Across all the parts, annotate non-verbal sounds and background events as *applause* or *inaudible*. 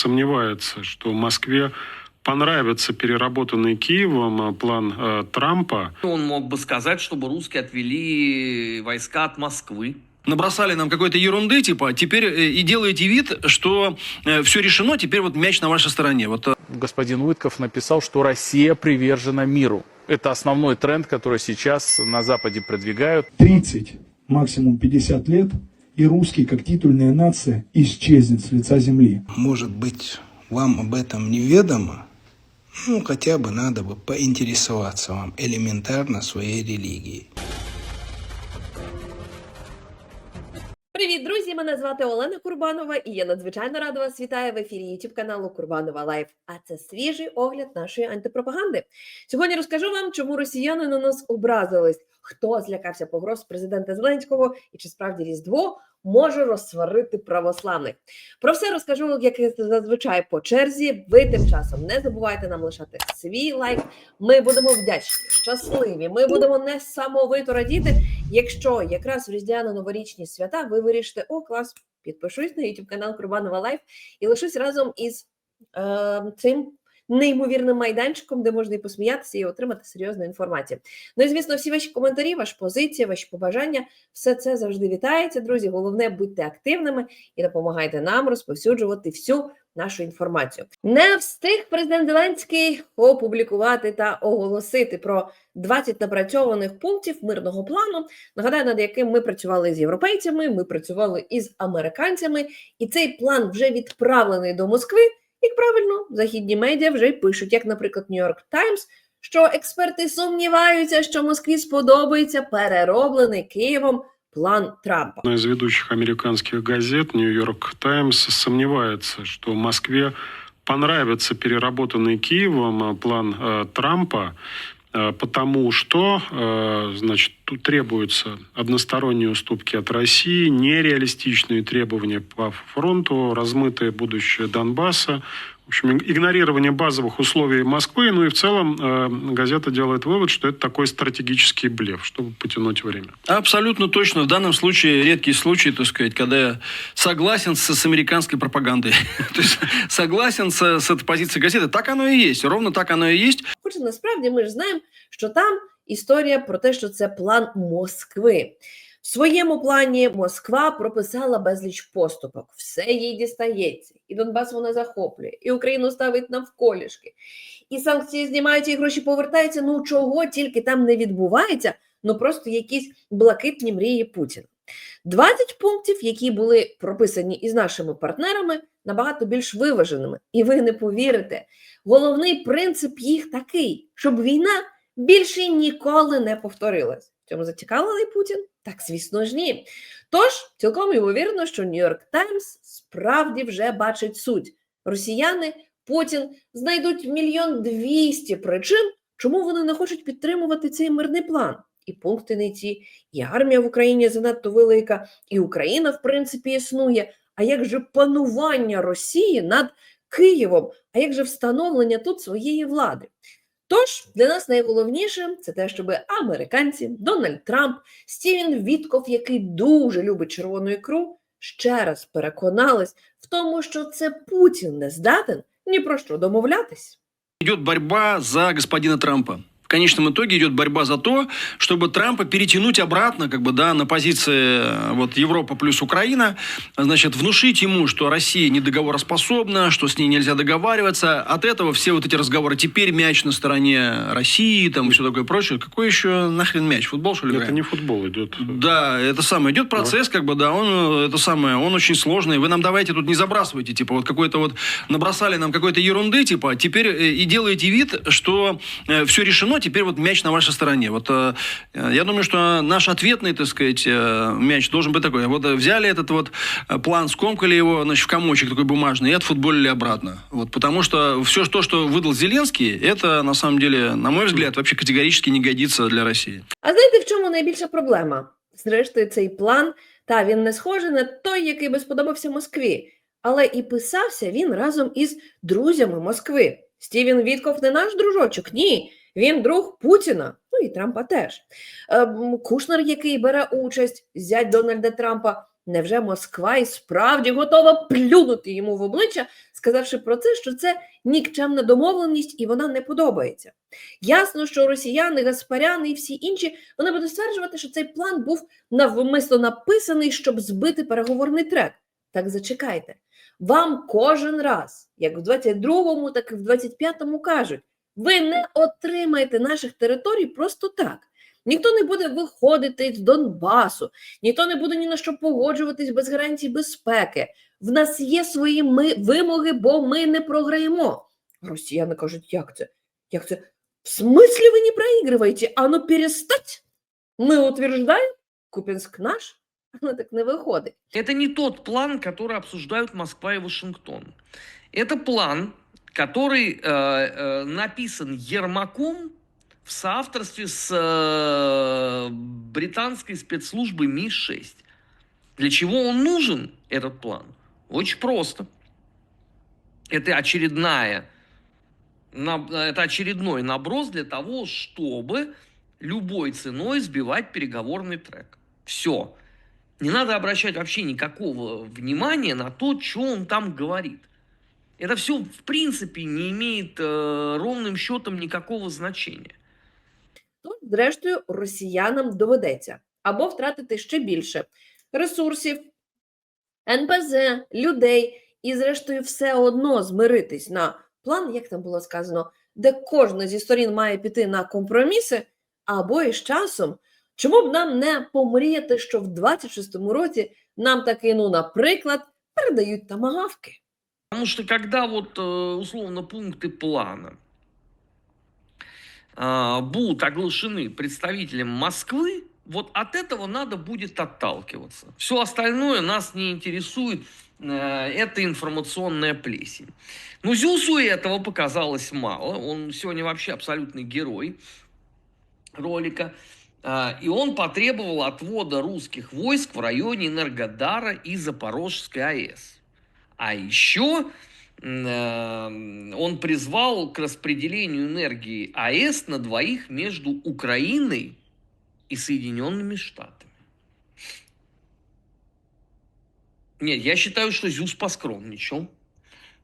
сомневается, что Москве понравится переработанный Киевом э, план э, Трампа. Он мог бы сказать, чтобы русские отвели войска от Москвы. набросали нам какой-то ерунды, типа, теперь э, и делаете вид, что все решено, теперь вот мяч на вашей стороне. Вот э, господин Уитков написал, что Россия привержена миру. Это основной тренд, который сейчас на Западе продвигают. 30, максимум 50 лет, и русский, как титульная нация, исчезнет с лица земли. Может быть, вам об этом неведомо? Ну, хотя бы надо бы поинтересоваться вам элементарно своей религией. Привіт, друзі! Мене звати Олена Курбанова, і я надзвичайно рада вас вітаю в ефірі YouTube каналу Курбанова Лайф. А це свіжий огляд нашої антипропаганди. Сьогодні розкажу вам, чому росіяни на нас образились, хто злякався погроз президента Зеленського і чи справді Різдво може розсварити православних. Про все розкажу, як зазвичай по черзі. Ви тим часом не забувайте нам лишати свій лайк. Ми будемо вдячні, щасливі. Ми будемо несамовито радіти, якщо якраз в різдвяно-новорічні свята ви вирішите, о, клас, підпишусь на YouTube канал Курбанова Лайф і лишусь разом із е, цим неймовірним майданчиком, де можна і посміятися, і отримати серйозну інформацію. Ну і звісно, всі ваші коментарі, ваші позиції, ваші побажання, все це завжди вітається, друзі. Головне, будьте активними і допомагайте нам розповсюджувати всю нашу інформацію. Не встиг президент Зеленський опублікувати та оголосити про 20 напрацьованих пунктів мирного плану. Нагадаю, над яким ми працювали з європейцями, ми працювали із американцями, і цей план вже відправлений до Москви. Як правильно, західні медіа вже й пишуть, як, наприклад, New York Times, що експерти сумніваються, що Москві сподобається перероблений Києвом план Трампа. Одна из ведущих американских газет «Нью-Йорк Таймс» сомневается, что Москве понравится переработанный Киевом э, план э, Трампа, э, Потому что э, значит, тут требуются односторонние уступки от России, нереалистичные требования по фронту, размытое будущее Донбасса, в общем, игнорирование базовых условий Москвы, ну и в целом э, газета делает вывод, что это такой стратегический блеф, чтобы потянуть время. абсолютно точно. В данном случае редкий случай, так сказать, когда я согласен с, с американской пропагандой. *laughs* То есть согласен с, с этой позицией газеты. Так оно и есть. Ровно так оно и есть. Хоча насправді ми ж знаємо, що там історія про те, що це план Москви. В своєму плані Москва прописала безліч поступок, все їй дістається, і Донбас вона захоплює, і Україну ставить навколішки, і санкції знімають, і гроші повертаються. Ну чого тільки там не відбувається, ну просто якісь блакитні мрії Путіна. 20 пунктів, які були прописані із нашими партнерами, набагато більш виваженими. І ви не повірите, головний принцип їх такий, щоб війна більше ніколи не повторилась. В Цьому зацікавлений Путін? Так, звісно ж, ні. Тож, цілком ймовірно, що Нью-Йорк Таймс справді вже бачить суть. Росіяни, Путін знайдуть мільйон двісті причин, чому вони не хочуть підтримувати цей мирний план. І пункти не ті, і армія в Україні занадто велика, і Україна, в принципі, існує. А як же панування Росії над Києвом? А як же встановлення тут своєї влади? Тож для нас найголовніше це те, щоб американці, Дональд Трамп, Стівен Вітков, який дуже любить червону ікру, ще раз переконались в тому, що це Путін не здатен ні про що домовлятись. Идет борьба за господина Трампа. В конечном итоге идет борьба за то, чтобы Трампа перетянуть обратно, как бы, да, на позиции э, вот Европа плюс Украина, значит, внушить ему, что Россия недоговороспособна, что с ней нельзя договариваться. От этого все вот эти разговоры, теперь мяч на стороне России, там и все такое прочее. Какой еще нахрен мяч? Футбол, что ли? Это играем? не футбол идет. Да, это самое. Идет процесс, как бы, да, он, э, это самое, он очень сложный. Вы нам давайте тут не забрасывайте, типа, вот какой-то вот, набросали нам какой-то ерунды, типа, теперь э, и делаете вид, что все решено, теперь вот мяч на вашей стороне. Вот э, э, я думаю, что наш ответный, так сказать, э, мяч должен быть такой. Вот э, взяли этот вот э, план, скомкали его, значит, в комочек такой бумажный и отфутболили обратно. Вот, потому что все то, что выдал Зеленский, это, на самом деле, на мой взгляд, вообще категорически не годится для России. А знаєте, в чому найбільша проблема? Зрештою, цей план, та він не схожий на той, який би сподобався Москві, але і писався він разом із друзями Москви. Стівен Вітков не наш дружочок, ні. Він друг Путіна, ну і Трампа теж. Ем, Кушнер, який бере участь, зять Дональда Трампа. Невже Москва і справді готова плюнути йому в обличчя, сказавши про це, що це нікчемна домовленість і вона не подобається. Ясно, що росіяни, гаспаряни і всі інші вони будуть стверджувати, що цей план був навмисно написаний, щоб збити переговорний трек. Так зачекайте. Вам кожен раз, як в 22-му, так і в 25-му кажуть, ви не отримаєте наших територій просто так. Ніхто не буде виходити з Донбасу, ніхто не буде ні на що погоджуватись без гарантій безпеки. В нас є свої ми, вимоги, бо ми не програємо. Росіяни кажуть, як це? Як це? В смысле ви не проігруєте? А ну перестать! Ми утверждаємо, Купінськ наш, ну так не виходить. Это не тот план, который обсуждают Москва и Вашингтон. Это план, который э, э, написан Ермаком в соавторстве с э, британской спецслужбой Ми-6. Для чего он нужен, этот план? Очень просто. Это очередная, это очередной наброс для того, чтобы любой ценой сбивать переговорный трек. Все. Не надо обращать вообще никакого внимания на то, что он там говорит. Это все, в принципе, не имеет э, ровным счетом никакого значения. Тож, зрештою, росіянам доведеться або втратити ще більше ресурсів, НПЗ, людей, і, зрештою, все одно змиритись на план, як там було сказано, де кожна зі сторін має піти на компроміси, або із часом. Чому б нам не помріяти, що в 26-му році нам таки, ну, наприклад, передають тамагавки? Потому что когда вот э, условно пункты плана а, будут оглашены представителем Москвы, вот от этого надо будет отталкиваться. Все остальное нас не интересует. э, Это информационная плесень. Но Зюсу и этого показалось мало. Он сегодня вообще абсолютный герой ролика. А, И он потребовал отвода русских войск в районе Энергодара и Запорожской АЭС. А еще м, э, он призвал к распределению энергии АЭС на двоих между Украиной и Соединенными Штатами. Нет, я считаю, что Зюс поскромничал.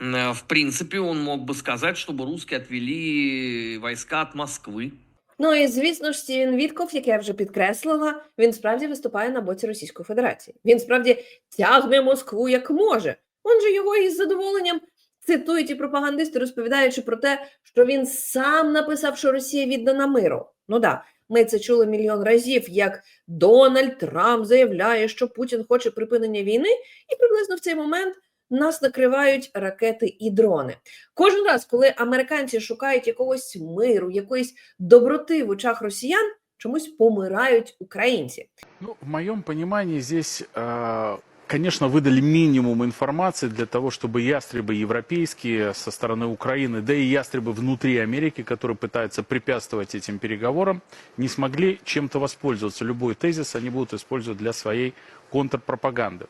М, э, В принципе, он мог бы сказать, чтобы русские отвели войска от Москвы. Ну і звісно ж, Стівен Вітков, як я вже підкреслила, він справді виступає на боці Російської Федерації. Він справді тягне Москву як може. Он же його із задоволенням цитують і пропагандисти, розповідаючи про те, що він сам написав, що Росія віддана миру. Ну да, ми це чули мільйон разів, як Дональд Трамп заявляє, що Путін хоче припинення війни, і приблизно в цей момент нас накривають ракети і дрони. Кожен раз, коли американці шукають якогось миру, якоїсь доброти в очах росіян, чомусь помирають українці. Ну, в моем понимании здесь, э, конечно, выдали минимум информации для того, чтобы ястребы европейские со стороны Украины, да и ястребы внутри Америки, которые пытаются препятствовать этим переговорам, не смогли чем-то воспользоваться. Любой тезис они будут использовать для своей контрпропаганды.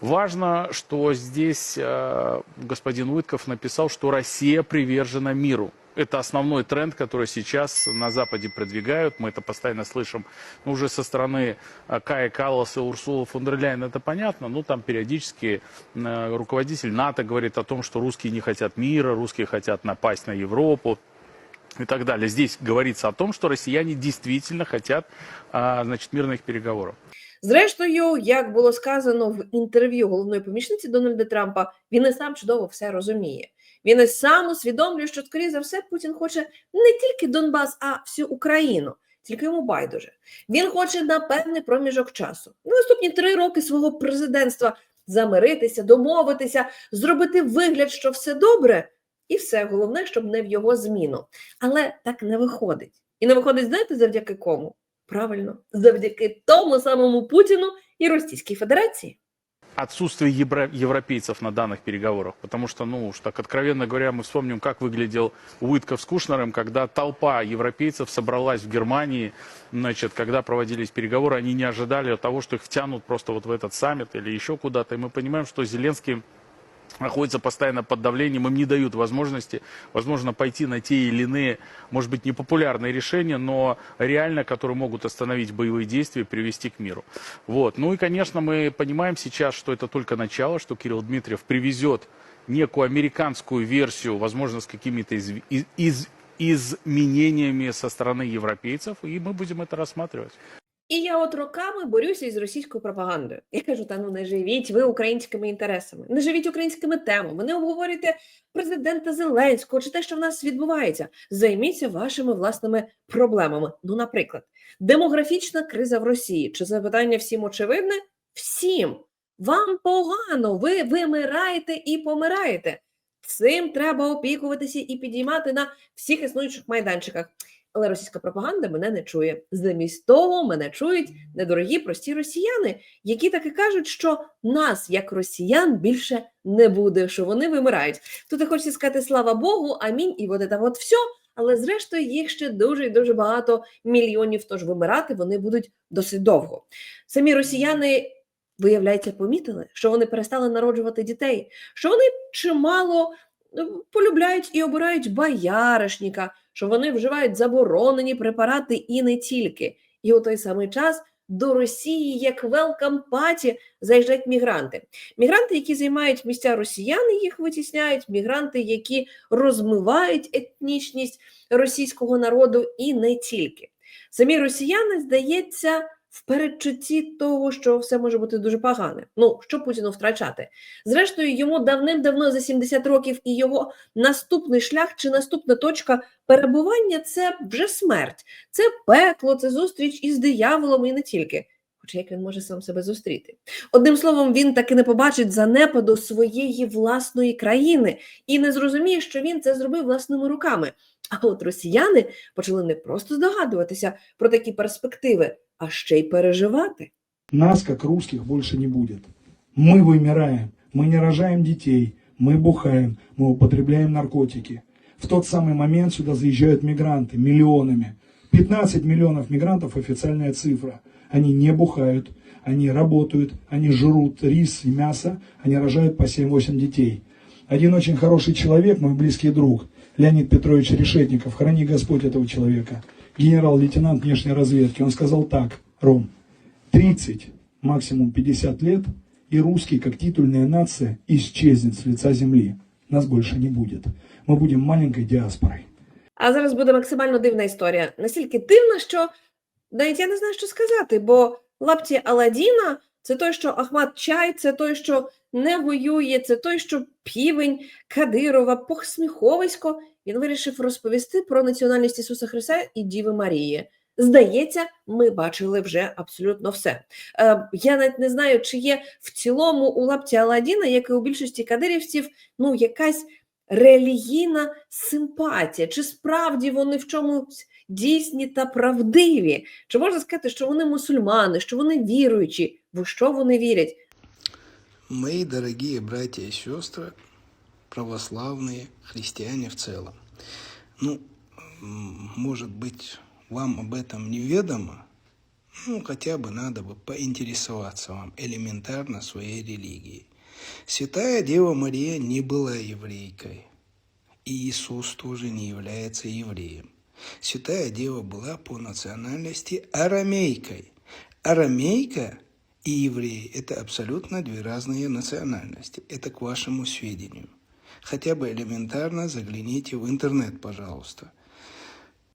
Важно, что здесь э, господин Уитков написал, что Россия привержена миру. Это основной тренд, который сейчас на Западе продвигают. Мы это постоянно слышим ну, уже со стороны э, Кая Калласа и Урсула фон дер Ляйен, это понятно. Ну, там периодически э, руководитель НАТО говорит о том, что русские не хотят мира, русские хотят напасть на Европу и так далее. Здесь говорится о том, что россияне действительно хотят а, значит, мирных переговоров. Зрештою, як було сказано в інтерв'ю головної помічниці Дональда Трампа, він і сам чудово все розуміє. Він і сам усвідомлює, що, скоріше за все, Путін хоче не тільки Донбас, а всю Україну. Тільки йому байдуже. Він хоче на певний проміжок часу. На наступні три роки свого президентства замиритися, домовитися, зробити вигляд, що все добре, і все головне, щоб не в його зміну. Але так не виходить. І не виходить, знаєте, завдяки кому? Правильно, завдяки тому самому Путіну і Російській Федерації. Отсутствие евро- европейцев на данных переговорах. Потому что, ну уж так откровенно говоря, мы вспомним, как выглядел Уитков с Кушнером, когда толпа европейцев собралась в Германии, значит, когда проводились переговоры, они не ожидали того, что их втянут просто вот в этот саммит или еще куда-то. И мы понимаем, что Зеленский находится постоянно под давлением, им не дают возможности, возможно, пойти на те или иные, может быть, непопулярные решения, но реально, которые могут остановить боевые действия и привести к миру. Вот. Ну и, конечно, мы понимаем сейчас, что это только начало, что Кирилл Дмитриев привезет некую американскую версию, возможно, с какими-то из- из- изменениями со стороны европейцев, и мы будем это рассматривать. І я от роками борюся із російською пропагандою. Я кажу, та ну не живіть ви українськими інтересами, не живіть українськими темами, не обговорюйте президента Зеленського чи те, що в нас відбувається. Займіться вашими власними проблемами. Ну, наприклад, демографічна криза в Росії. Чи це питання всім очевидне? Всім. Вам погано, ви вимираєте і помираєте. Цим треба опікуватися і підіймати на всіх існуючих майданчиках. Але російська пропаганда мене не чує. Замість того мене чують недорогі прості росіяни, які таки кажуть, що нас, як росіян, більше не буде, що вони вимирають. Тут я хочу сказати слава Богу, амінь, і от це от все. Але зрештою їх ще дуже і дуже багато мільйонів. Тож вимирати вони будуть досить довго. Самі росіяни, виявляється, помітили, що вони перестали народжувати дітей, що вони чимало полюбляють і обирають бояришніка, що вони вживають заборонені препарати і не тільки. І у той самий час до Росії, як welcome паті, заїжджають мігранти. Мігранти, які займають місця росіян, їх витісняють, мігранти, які розмивають етнічність російського народу і не тільки. Самі росіяни, здається, в передчутті того, що все може бути дуже погане. Ну, що Путіну втрачати? Зрештою, йому давним-давно за 70 років і його наступний шлях чи наступна точка перебування це вже смерть, це пекло, це зустріч із дияволом і не тільки. Хоча як він може сам себе зустріти? Одним словом, він таки не побачить занепаду своєї власної країни і не зрозуміє, що він це зробив власними руками. А от росіяни почали не просто здогадуватися про такі перспективи, а ще й переживати. Нас, как русских, больше не будет. Мы вымираем, мы не рожаем детей, мы бухаем, мы употребляем наркотики. В тот самый момент сюда заезжают мигранты миллионами. 15 миллионов мигрантов официальная цифра. Они не бухают, они работают, они жрут рис и мясо, они рожают по 7-8 детей. Один очень хороший человек, мой близкий друг, Леонид Петрович Решетников, храни Господь этого человека, генерал-лейтенант внешней разведки, он сказал так, Ром, 30, максимум 50 лет, и русский, как титульная нация, исчезнет с лица земли. Нас больше не будет. Мы будем маленькой диаспорой. А зараз буде максимально дивна історія. Настільки дивна, що навіть я не знаю, що сказати, бо лапті Аладдіна – це той, що Ахмат Чай, це той, що не воює, це той, що півень Кадирова, Похсміховисько. Він вирішив розповісти про національність Ісуса Христа і Діви Марії. Здається, ми бачили вже абсолютно все. Е, я навіть не знаю, чи є в цілому у лапті Аладдіна, як і у більшості кадирівців, ну якась релігійна симпатія, чи справді вони в чомусь дійсні та правдиві? Чи можна сказати, що вони мусульмани, що вони віруючі? В що вони вірять? Мои дорогие братья и сестры, православные, христиане в целом. Ну, может быть, вам об этом неведомо, ну, хотя бы надо бы поинтересоваться вам элементарно своей религией. Святая Дева Мария не была еврейкой, и Иисус тоже не является евреем. Святая Дева была по национальности арамейкой. Арамейка и евреи – это абсолютно две разные национальности. Это к вашему сведению. Хотя бы элементарно загляните в интернет, пожалуйста.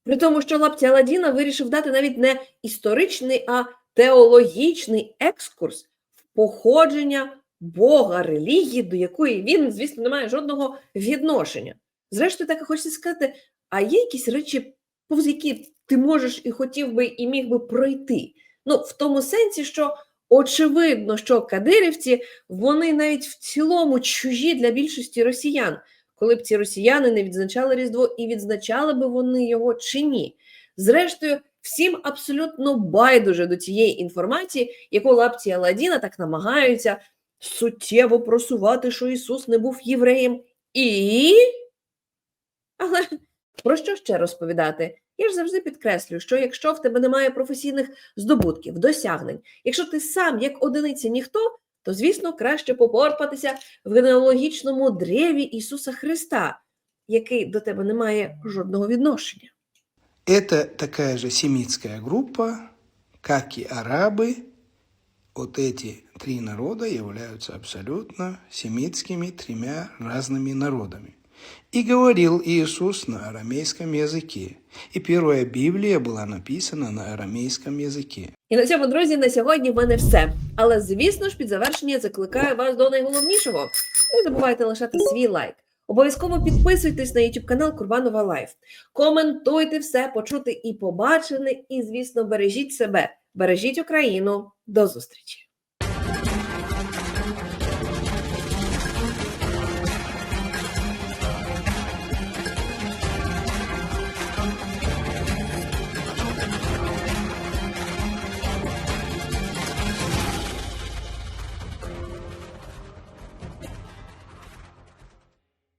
При тому, що лапті Аладдіна вирішив дати навіть не історичний, а теологічний екскурс в походження Бога, релігії, до якої він, звісно, не має жодного відношення. Зрештою, так і хочеться сказати, а є якісь речі, повз які ти можеш і хотів би, і міг би пройти. Ну, в тому сенсі, що очевидно, що кадирівці вони навіть в цілому чужі для більшості росіян коли б ці росіяни не відзначали Різдво і відзначали би вони його чи ні. Зрештою, всім абсолютно байдуже до цієї інформації, яку лапці Аладдіна так намагаються суттєво просувати, що Ісус не був євреєм. І. Але про що ще розповідати? Я ж завжди підкреслюю, що якщо в тебе немає професійних здобутків, досягнень, якщо ти сам як одиниця ніхто, то, звісно, краще попорпатися в генеалогічному древі Ісуса Христа, який до тебе не має жодного відношення. Это такая же семитская группа, как и арабы, вот эти три народа являются абсолютно семитскими тремя разными народами. И говорил Иисус на арамейском языке. И первая Библия была написана на арамейском языке. І на цьому, друзі, на сьогодні в мене все. Але звісно ж, під завершення закликаю вас до найголовнішого. Не забувайте лишати свій лайк. Обов'язково підписуйтесь на YouTube канал Курбанова Лайф. Коментуйте все, почути і побачене. І, звісно, бережіть себе, бережіть Україну. До зустрічі!